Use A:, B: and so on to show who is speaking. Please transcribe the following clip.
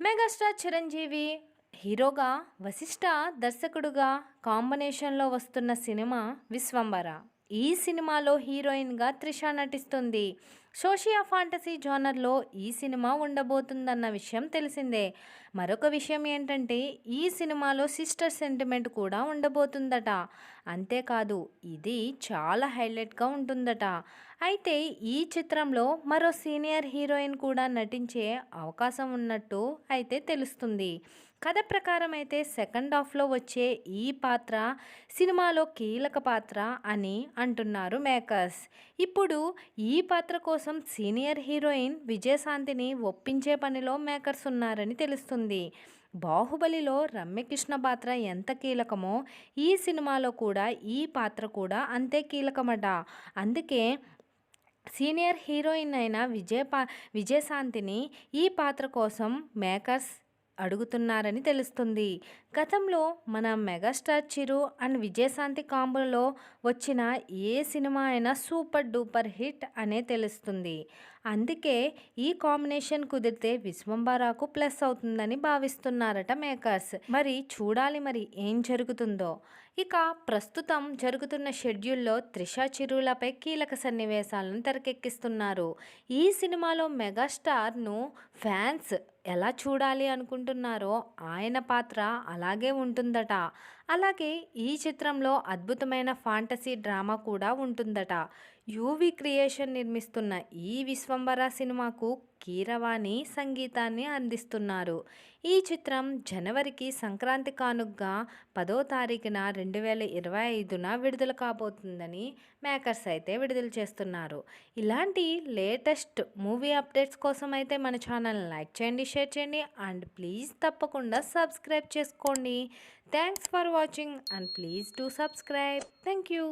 A: Megastar Chiranjeevi హీరోగా వశిష్ఠ దర్శకుడుగా కాంబినేషన్లో వస్తున్న సినిమా విశ్వంబర ఈ సినిమాలో హీరోయిన్గా త్రిష నటిస్తుంది. సోషియా ఫాంటసీ జోనర్లో ఈ సినిమా ఉండబోతుందన్న విషయం తెలిసిందే. మరొక విషయం ఏంటంటే ఈ సినిమాలో సిస్టర్ సెంటిమెంట్ కూడా ఉండబోతుందట. అంతేకాదు ఇది చాలా హైలైట్గా ఉంటుందట. అయితే ఈ చిత్రంలో మరో సీనియర్ హీరోయిన్ కూడా నటించే అవకాశం ఉన్నట్టు అయితే తెలుస్తుంది. కథ ప్రకారం అయితే సెకండ్ హాఫ్లో వచ్చే ఈ పాత్ర సినిమాలో కీలక పాత్ర అని అంటున్నారు మేకర్స్. ఇప్పుడు ఈ పాత్ర కోసం సీనియర్ హీరోయిన్ విజయశాంతిని ఒప్పించే పనిలో మేకర్స్ ఉన్నారని తెలుస్తుంది. బాహుబలిలో రమ్యకృష్ణ పాత్ర ఎంత కీలకమో ఈ సినిమాలో కూడా ఈ పాత్ర కూడా అంతే కీలకమట. అందుకే సీనియర్ హీరోయిన్ అయిన విజయ పా విజయశాంతిని ఈ పాత్ర కోసం మేకర్స్ అడుగుతున్నారని తెలుస్తుంది. గతంలో మన మెగాస్టార్ చిరు అండ్ విజయశాంతి కాంబోలో వచ్చిన ఏ సినిమా అయినా సూపర్ డూపర్ హిట్ అనే తెలుస్తుంది. అందుకే ఈ కాంబినేషన్ కుదిరితే విశ్వంబరాకు ప్లస్ అవుతుందని భావిస్తున్నారట మేకర్స్. మరి చూడాలి మరి ఏం జరుగుతుందో. ఇక ప్రస్తుతం జరుగుతున్న షెడ్యూల్లో త్రిష చిరులపై కీలక సన్నివేశాలను తెరకెక్కిస్తున్నారు. ఈ సినిమాలో మెగాస్టార్ను ఫ్యాన్స్ ఎలా చూడాలి అనుకుంటున్నారో ఆయన పాత్ర అలాగే ఉంటుందట. అలాగే ఈ చిత్రంలో అద్భుతమైన ఫాంటసీ డ్రామా కూడా ఉంటుందట. యూవి క్రియేషన్ నిర్మిస్తున్న ఈ విశ్వంబర సినిమాకు కీరవాణి సంగీతాన్ని అందిస్తున్నారు. ఈ చిత్రం జనవరికి సంక్రాంతి కానుగ్గా పదో తారీఖున రెండు వేల ఇరవై ఐదున విడుదల కాబోతుందని మేకర్స్ అయితే విడుదల చేస్తున్నారు. ఇలాంటి లేటెస్ట్ మూవీ అప్డేట్స్ కోసం అయితే మన ఛానల్ని లైక్ చేయండి షేర్ చేయండి అండ్ ప్లీజ్ తప్పకుండా సబ్స్క్రైబ్ చేసుకోండి. Thanks for watching and please do subscribe. Thank you.